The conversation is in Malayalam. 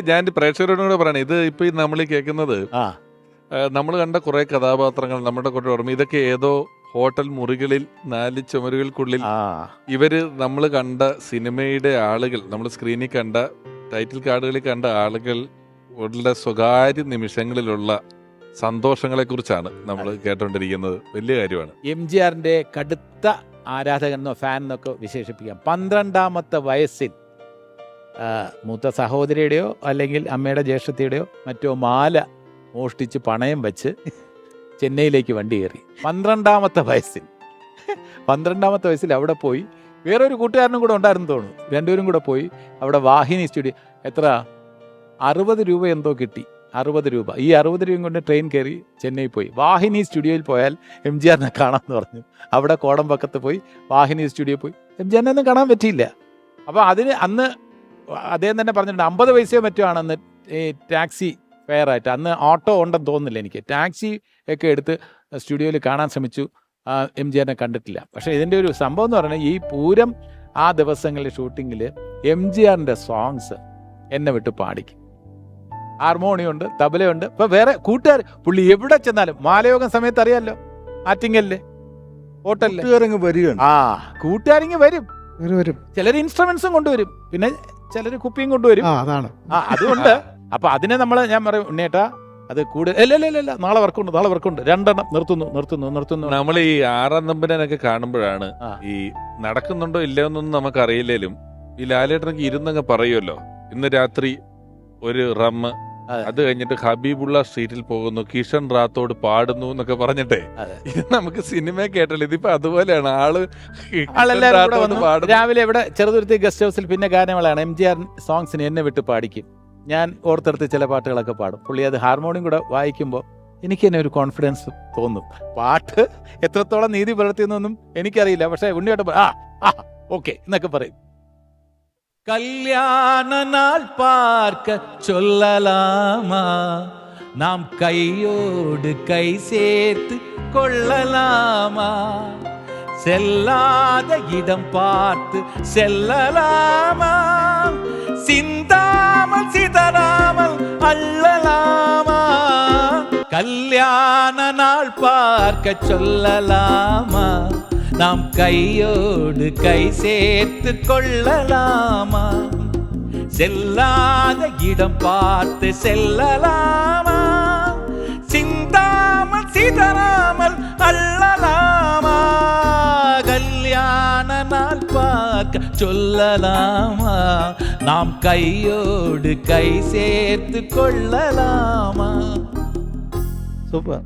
ഞാൻ പ്രേക്ഷകരോടും കൂടെ പറയണേ ഇത് ഇപ്പൊ നമ്മൾ കേൾക്കുന്നത് നമ്മൾ കണ്ട കുറെ കഥാപാത്രങ്ങൾ നമ്മുടെ കൂടെ ഓർമ്മ ഇതൊക്കെ ഏതോ ഹോട്ടൽ മുറികളിൽ നാല് ചുമരുകൾക്കുള്ളിൽ ഇവർ നമ്മൾ കണ്ട സിനിമയുടെ ആളുകൾ നമ്മൾ സ്ക്രീനിൽ കണ്ട ടൈറ്റിൽ കാർഡുകളിൽ കണ്ട ആളുകൾ ഉള്ള സ്വകാര്യ നിമിഷങ്ങളിലുള്ള സന്തോഷങ്ങളെ കുറിച്ചാണ് നമ്മൾ കേട്ടോണ്ടിരിക്കുന്നത്. വലിയ കാര്യമാണ്. എം ജി ആറിന്റെ കടുത്ത ആരാധകനെന്നോ ഫാൻ എന്നൊക്കെ വിശേഷിപ്പിക്കാം. പന്ത്രണ്ടാമത്തെ വയസ്സിൽ മൂത്ത സഹോദരിയുടെയോ അല്ലെങ്കിൽ അമ്മയുടെ ജ്യേഷ്ഠത്തിയുടെയോ മറ്റോ മാല മോഷ്ടിച്ച് പണയം വെച്ച് ചെന്നൈയിലേക്ക് വണ്ടി കയറി. പന്ത്രണ്ടാമത്തെ വയസ്സിൽ. പന്ത്രണ്ടാമത്തെ വയസ്സിൽ അവിടെ പോയി. വേറൊരു കൂട്ടുകാരനും കൂടെ ഉണ്ടായിരുന്നു തോന്നുന്നു. രണ്ടുപേരും കൂടെ പോയി. അവിടെ വാഹിനി സ്റ്റുഡിയോ എത്ര? അറുപത് രൂപ എന്തോ കിട്ടി. അറുപത് രൂപ. ഈ അറുപത് രൂപയും കൊണ്ട് ട്രെയിൻ കയറി ചെന്നൈ പോയി. വാഹിനി സ്റ്റുഡിയോയിൽ പോയാൽ എം ജി ആറിനെ കാണാമെന്ന് പറഞ്ഞു. അവിടെ കോടമ്പക്കത്ത് പോയി വാഹിനി സ്റ്റുഡിയോ പോയി. എം ജി ആറിനെ ഒന്നും കാണാൻ പറ്റിയില്ല. അപ്പോൾ അതിന് അന്ന് അദ്ദേഹം തന്നെ പറഞ്ഞിട്ടുണ്ട് അമ്പത് പൈസയോ മറ്റോ ആണെന്ന് ഈ ടാക്സി ഫെയർ ആയിട്ട്. അന്ന് ഓട്ടോ ഉണ്ടെന്ന് തോന്നുന്നില്ല എനിക്ക്. ടാക്സി ഒക്കെ എടുത്ത് സ്റ്റുഡിയോയിൽ കാണാൻ ശ്രമിച്ചു. എം ജി ആറിനെ കണ്ടിട്ടില്ല. പക്ഷേ ഇതിന്റെ ഒരു സംഭവം എന്ന് പറഞ്ഞാൽ ഈ പൂരം ആ ദിവസങ്ങളിൽ ഷൂട്ടിങ്ങിൽ എം ജി ആറിന്റെ സോങ്സ് എന്നെ വിട്ട് പാടിക്കും. ഹാർമോണിയുണ്ട് തബലയുണ്ട്. ഇപ്പം വേറെ കൂട്ടുകാർ പുള്ളി എവിടെ ചെന്നാലും മാലയോഗം സമയത്ത് അറിയാമല്ലോ ആറ്റിങ്ങലിൽ ഹോട്ടലിൽ വരികയാണ്. ആ കൂട്ടുകാരിങ്ങ് വരും. വരും വരും. ചിലർ ഇൻസ്ട്രുമെന്റ്സും കൊണ്ടുവരും. പിന്നെ ചിലർ കുപ്പിയും കൊണ്ടുവരും. ആ അതാണ്. ആ അതുകൊണ്ട് അപ്പൊ അതിനെ നമ്മൾ ഞാൻ പറയും ഉണ്ണേട്ടാ അത് കൂടുതൽ അല്ല അല്ല നാളെ വർക്കുണ്ട് നാളെ വർക്കുണ്ട്. രണ്ടെണ്ണം നിർത്തുന്നു നിർത്തുന്നു നിർത്തുന്നു. നമ്മൾ ഈ ആറാം നമ്പരനൊക്കെ കാണുമ്പോഴാണ്. ഈ നടക്കുന്നുണ്ടോ ഇല്ലയോ എന്നൊന്നും നമുക്ക് അറിയില്ലേലും ഈ ലാലേട്ടനൊക്കെ ഇരുന്നങ്ങ് പറയുമല്ലോ. ഇന്ന് രാത്രി ഒരു റമ്മ് അതെ. കഴിഞ്ഞിട്ട് ഹബീബുള്ള സ്ട്രീറ്റിൽ പോകുന്നു. കിഷൻ റാത്തോട് പാടുന്നു എന്നൊക്കെ പറഞ്ഞിട്ടേ. ഇത് നമുക്ക് സിനിമ കേട്ടല്ലോ? ഇതിപ്പോ അതുപോലെയാണ്. ആൾ രാവിലെ ഇവിടെ ചെറുതുരുത്തി ഗസ്റ്റ് ഹൗസിൽ പിന്നെ ഗാനങ്ങളാണ് എം ജി ആർ സോങ്സിന് എന്നെ വിട്ട് പാടിക്കും. ഞാൻ ഓർത്തെടുത്ത് ചില പാട്ടുകളൊക്കെ പാടും. പുള്ളി അത് ഹാർമോണിയം കൂടെ വായിക്കുമ്പോൾ എനിക്ക് തന്നെ ഒരു കോൺഫിഡൻസ് തോന്നും. പാട്ട് എത്രത്തോളം നീതി പുലർത്തിയെന്നൊന്നും എനിക്കറിയില്ല. പക്ഷേ ഉണ്ണിയോട്ട് ആ ആ ഓക്കെ എന്നൊക്കെ പറയും. கல்யாண நாள் பார்க்க சொல்லலாமா? நாம் கையோடு கை சேர்த்து கொள்ளலாமா? செல்லாத இடம் பார்த்து செல்லலாமா? சிந்தாமல் சிதறாமல் அள்ளலாமா? கல்யாண நாள் பார்க்க சொல்லலாமா? நாம் கையோடு கை சேர்த்து கொள்ளலாமா? செல்லாத இடம் பார்த்து செல்லலாமா? சிந்தாமல் சிதறாமல் அள்ளலாமா? கல்யாண நாள் பார்க்க சொல்லலாமா? நாம் கையோடு கை சேர்த்து கொள்ளலாமா? சூப்பர்.